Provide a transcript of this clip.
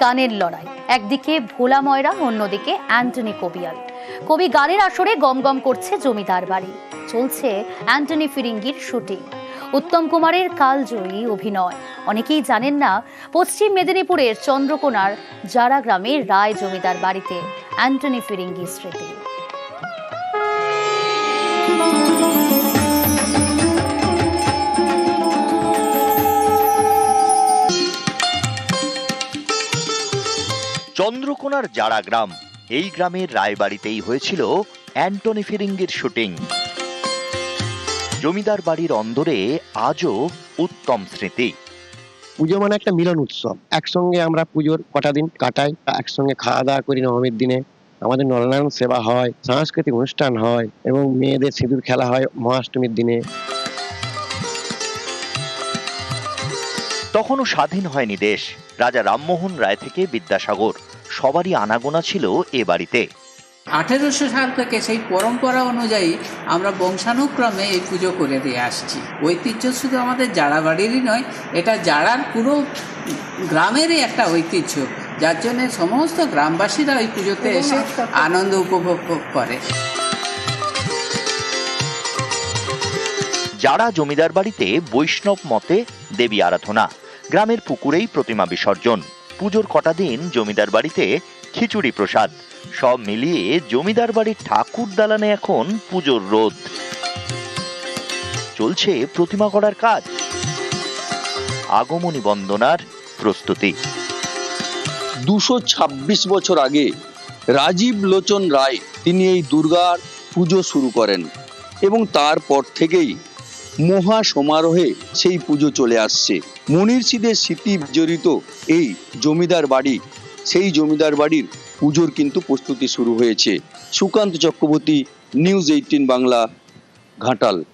গানের লড়াই। একদিকে ভোলা ময়রা, অন্যদিকে অ্যান্টনি কবিয়াল। কবি গানের আসরে গম গম করছে জমিদার বাড়ি। চলছে অ্যান্টনি ফিরিঙ্গির শুটিং। উত্তম কুমারের কালজয়ী অভিনয়। অনেকেই জানেন না, পশ্চিম মেদিনীপুরের চন্দ্রকোনার জারা গ্রামের রায় জমিদার বাড়িতে অ্যান্টনি ফিরিঙ্গি স্মৃতি। চন্দ্রকোনার জারা গ্রাম। এই গ্রামের রায়বাড়িতেই হয়েছিল অ্যান্টনি ফিরিঙ্গির শুটিং। জমিদার বাড়ির অন্দরে আজও উত্তম স্মৃতি। পুজো মানে একটা মিলন উৎসব। একসঙ্গে আমরা পুজোর কটা দিন কাটাই, একসঙ্গে খাওয়া দাওয়া করি নবমীর দিনে। আমাদের নরনারায়ণ সেবা হয়, সাংস্কৃতিক অনুষ্ঠান হয় এবং মেয়েদের সিঁদুর খেলা হয় মহাষ্টমীর দিনে। তখনও স্বাধীন হয়নি দেশ। রাজা রামমোহন রায় থেকে বিদ্যাসাগর। সবারই আনাগোনা ছিল এ বাড়িতে। আঠেরোশো সাল থেকে সেই পরম্পরা অনুযায়ী আমরা বংশানুক্রমে এই পুজো করে দিয়ে আসছি। ঐতিহ্য শুধু আমাদের জাড়া বাড়িরই নয় এটা জাড়ার পুরো গ্রামেরই একটা ঐতিহ্য। যার জন্য সমস্ত গ্রামবাসীরা ওই পুজোতে এসে আনন্দ উপভোগ করে। যারা জমিদার বাড়িতে বৈষ্ণব মতে দেবী আরাধনা গ্রামের পুকুরেই প্রতিমা বিসর্জন। পুজোর কটা দিন জমিদার বাড়িতে খিচুড়ি প্রসাদ। সব মিলিয়ে জমিদার বাড়ির ঠাকুর দালানে এখন পুজোর রোদ। চলছে প্রতিমা করার কাজ। আগমনী বন্দনার প্রস্তুতি। দুশো ছাব্বিশ বছর আগে রাজীব লোচন রায় তিনি এই দুর্গার পুজো শুরু করেন এবং তারপর থেকেই মহা সমারোহে সেই পুজো চলে আসছে। মনির্ষিদের স্মৃতি জড়িত এই জমিদার বাড়ি, সেই জমিদার বাড়ির পুজোর কিন্তু প্রস্তুতি শুরু হয়েছে। Sukanta Chakraborty, news eighteen Bangla, Ghatal.